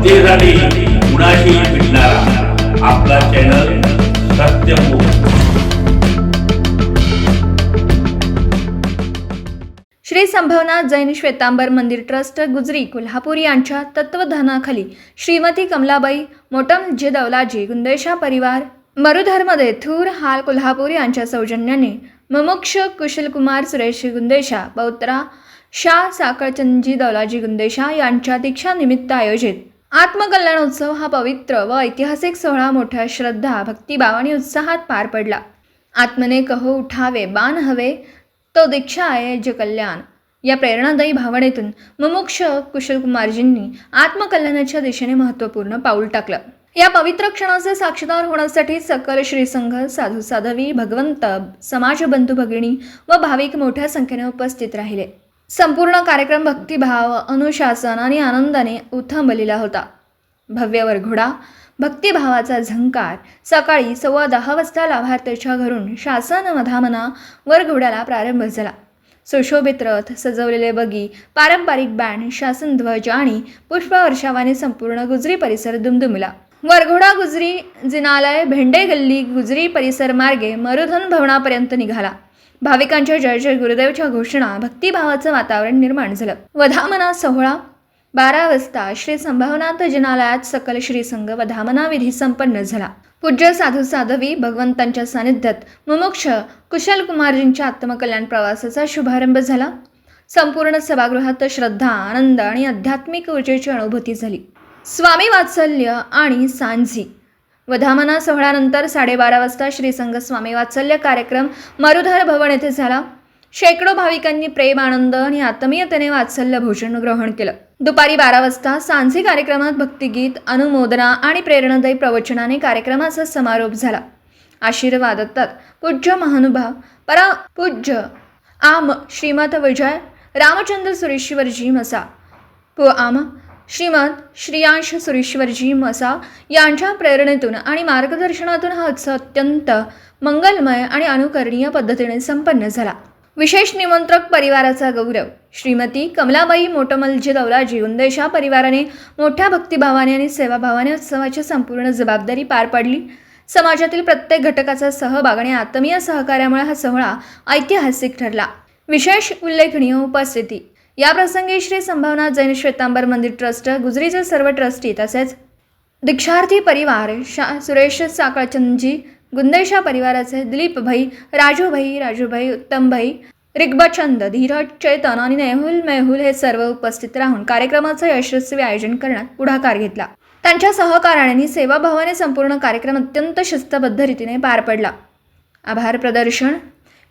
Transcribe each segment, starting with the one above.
जनतेसाठी कुणाशी भेटणारा आपला चॅनल सत्यमुख श्री संभवनाथ जैन श्वेतांबर मंदिर ट्रस्ट गुजरी कोल्हापूर यांच्या तत्वधानाखाली श्रीमती कमलाबाई मोटमजी दौलाजी गुंदेशा परिवार मरुधर्मदे थूर हाल कोल्हापूर यांच्या सौजन्याने मुमुक्ष कुशलकुमार सुरेश गुंदेशा बौत्रा शाह साकळचंदजी दौलाजी गुंदेशा यांच्या दीक्षानिमित्त आयोजित आत्मकल्याणोत्सव हा पवित्र व ऐतिहासिक सोहळा मोठ्या श्रद्धा भक्तिभाव आणि उत्साहात पार पडला. आत्मने कहो उठावे बाण हवे तो दीक्षा आहे जे कल्याण. या प्रेरणादायी भावनेतून मुमुक्ष कुशलकुमारजींनी आत्मकल्याणाच्या दिशेने महत्त्वपूर्ण पाऊल टाकलं. या पवित्र क्षणाचे साक्षीदार होण्यासाठी सकल श्रीसंघ साधू साधवी भगवंत समाज बंधू भगिनी व भाविक मोठ्या संख्येने उपस्थित राहिले. संपूर्ण कार्यक्रम भक्तिभाव अनुशासन आणि आनंदाने उथंबलेला होता. भव्य वरघोडा भक्तिभावाचा झंकार सकाळी सव्वा दहा वाजता लाभार्थ्याच्या घरून शासन मधामना वरघोड्याला प्रारंभ झाला. सुशोभित रथ सजवलेले बगी पारंपरिक बँड शासन ध्वज आणि पुष्पवर्षावाने संपूर्ण गुजरी परिसर दुमदुमला. वरघोडा गुजरी जिनालय भेंडे गल्ली गुजरी परिसर मार्गे मरुधन भवनापर्यंत निघाला. भाविकांच्या जय जय गुरुदेवच्या घोषणा भक्तिभावाचं वातावरण निर्माण झालं. वधामना सोहळा बारा वाजता श्री संभावनाथ जिनालयात सकल श्री संघ व धामना विधी संपन्न झाला. पूज्य साधू साधवी भगवंतांच्या सानिध्यात मुमुक्ष कुशल कुमारजींच्या आत्मकल्याण प्रवासाचा शुभारंभ झाला. संपूर्ण सभागृहात श्रद्धा आनंद आणि आध्यात्मिक ऊर्जेची अनुभूती झाली. स्वामी वात्सल्य आणि सांझी वधामना सोहळ्यानंतर साडेबारा वाजता श्रीसंघ स्वामी वात्सल्य कार्यक्रम मरुधर भवन येथे झाला. शेकडो भाविकांनी प्रेम आनंद आणि आत्मीयतेने वात्सल्य भोजन ग्रहण केलं. दुपारी बारा वाजता सांझे कार्यक्रमात भक्तिगीत अनुमोदना आणि प्रेरणादायी प्रवचनाने कार्यक्रमाचा समारोप झाला. आशीर्वाद दत्तात पूज्य महानुभाव परा पूज्य आम श्रीमत विजय रामचंद्र सुरेश्वरजी मसा पु आम श्रीमंत श्रियांश सुरेश्वरजी मसा यांच्या प्रेरणेतून आणि मार्गदर्शनातून हा उत्सव अत्यंत मंगलमय आणि अनुकरणीय पद्धतीने संपन्न झाला. विशेष निमंत्रक परिवाराचा गौरव श्रीमती कमलाबाई मोटमलजी दौलाजी उंदेशा परिवाराने मोठ्या भक्तिभावाने आणि सेवाभावाने उत्सवाची संपूर्ण जबाबदारी पार पाडली. समाजातील प्रत्येक घटकाचा सहभाग आणि आत्मीय सहकार्यामुळे हा सोहळा ऐतिहासिक ठरला. विशेष उल्लेखनीय उपस्थिती या प्रसंगी श्री संभावना जैन श्वेतांबर मंदिर ट्रस्ट गुजरीचे सर्व ट्रस्टी तसेच दीक्षार्थी परिवार शा सुरेश साकळचंदजी गुंदेशा परिवाराचे दिलीप भाई राजूभाई राजूभाई उत्तमभाई रिग्बचंद धीरज चेतन आणि नेहुल मेहुल हे सर्व उपस्थित राहून कार्यक्रमाचं यशस्वी आयोजन करण्यात पुढाकार घेतला. त्यांच्या सहकार्याने सेवाभावाने संपूर्ण कार्यक्रम अत्यंत शिस्तबद्ध रीतीने पार पडला. आभार प्रदर्शन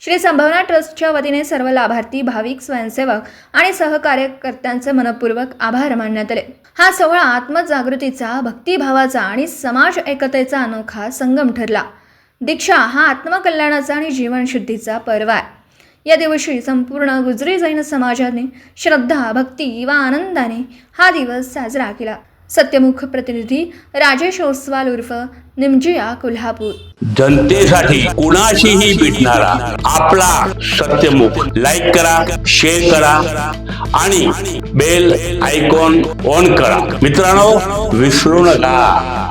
श्री संभावना ट्रस्टच्या वतीने सर्व लाभार्थी भाविक स्वयंसेवक आणि सहकार्यकर्त्यांचे मनपूर्वक आभार मानण्यात आले. हा सोहळा आत्मजागृतीचा भक्तिभावाचा आणि समाज एकतेचा अनोखा संगम ठरला. दीक्षा हा आत्मकल्याणाचा आणि जीवनशुद्धीचा पर्व आहे. या दिवशी संपूर्ण गुजरी जैन समाजाने श्रद्धा भक्ती व आनंदाने हा दिवस साजरा केला. सत्यमुख प्रतिनिधी राजेश ओसवाल उर्फ निमजिया कोल्हापूर. जनतेसाठी कुणाशीही भेटणारा आपला सत्यमुख लाईक करा शेअर करा आणि बेल आयकॉन ऑन करा. मित्रांनो विसरू नका.